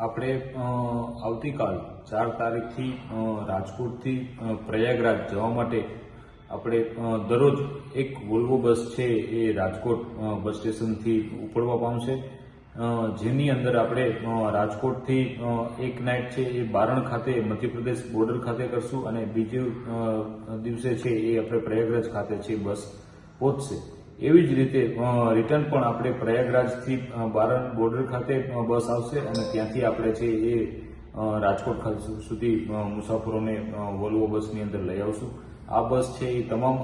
આપણે આવતીકાલ ચાર તારીખથી રાજકોટથી પ્રયાગરાજ જવા માટે આપણે દરરોજ એક વોલ્વો બસ છે એ રાજકોટ બસ સ્ટેશનથી ઉપડવા પામશે. જેની અંદર આપણે રાજકોટથી એક નાઇટ છે એ બારણ ખાતે મધ્યપ્રદેશ બોર્ડર ખાતે કરશું અને બીજે દિવસે છે એ આપણે પ્રયાગરાજ ખાતે છે બસ પહોંચશે. એવી જ રીતે રિટર્ન પણ આપણે પ્રયાગરાજથી બારણ બોર્ડર ખાતે બસ આવશે અને ત્યાંથી આપણે છે એ રાજકોટ સુધી મુસાફરોને વોલ્વો બસની અંદર લઈ આવશું. આ બસ છે એ તમામ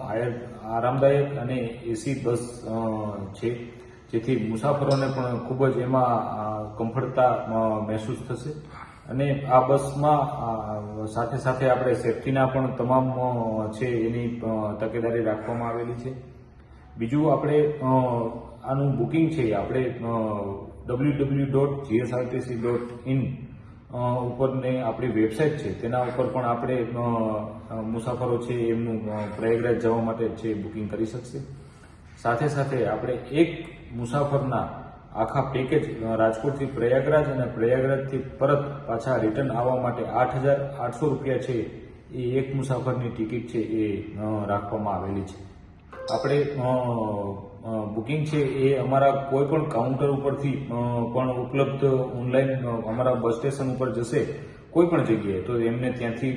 આરામદાયક અને એસી બસ છે. જેથી મુસાફરોને પણ ખૂબ જ એમાં કમ્ફર્ટતા મહેસૂસ થશે. અને આ બસમાં સાથે સાથે આપણે સેફટીના પણ તમામ છે એની તકેદારી રાખવામાં આવેલી છે. બીજું આપણે આનું બુકિંગ છે આપણે W W dot GSRTC dot in ઉપરને આપણી વેબસાઇટ છે. તેના ઉપર પણ આપણે મુસાફરો છે એમનું પ્રયાગરાજ જવા માટે છે બુકિંગ કરી શકશે. સાથે સાથે આપણે એક મુસાફરના આખા પેકેજ રાજકોટથી પ્રયાગરાજ અને પ્રયાગરાજથી પરત પાછા રિટર્ન આવવા માટે આઠ હજાર આઠસો રૂપિયા છે એ એક મુસાફરની ટિકિટ છે એ રાખવામાં આવેલી છે. આપણે બુકિંગ છે એ અમારા કોઈ પણ કાઉન્ટર ઉપરથી પણ ઉપલબ્ધ ઓનલાઈન અમારા બસ સ્ટેશન ઉપર જશે કોઈ પણ જગ્યાએ, તો એમને ત્યાંથી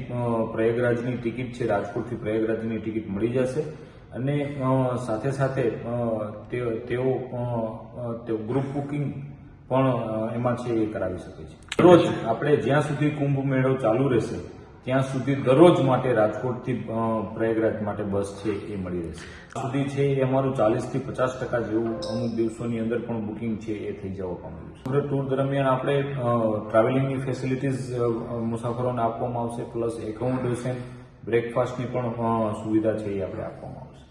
પ્રયાગરાજની ટિકિટ છે, રાજકોટથી પ્રયાગરાજની ટિકિટ મળી જશે. અને સાથે સાથે તેઓ તેઓ ગ્રુપ બુકિંગ પણ એમાં છે એ કરાવી શકે છે. રોજ આપણે જ્યાં સુધી કુંભ મેળો ચાલુ રહેશે ત્યાં સુધી દરરોજ માટે રાજકોટથી પ્રયાગરાજ માટે બસ છે એ મળી રહેશે. સુધી છે એ અમારું ચાલીસથી પચાસ ટકા જેવું અમુક દિવસોની અંદર પણ બુકિંગ છે એ થઈ જવા પામેલું છે. સમગ્ર ટૂર દરમિયાન આપણે ટ્રાવેલિંગની ફેસિલિટીઝ મુસાફરોને આપવામાં આવશે પ્લસ એકોમોડેશન બ્રેકફાસ્ટની પણ સુવિધા છે એ આપણે આપવામાં આવશે.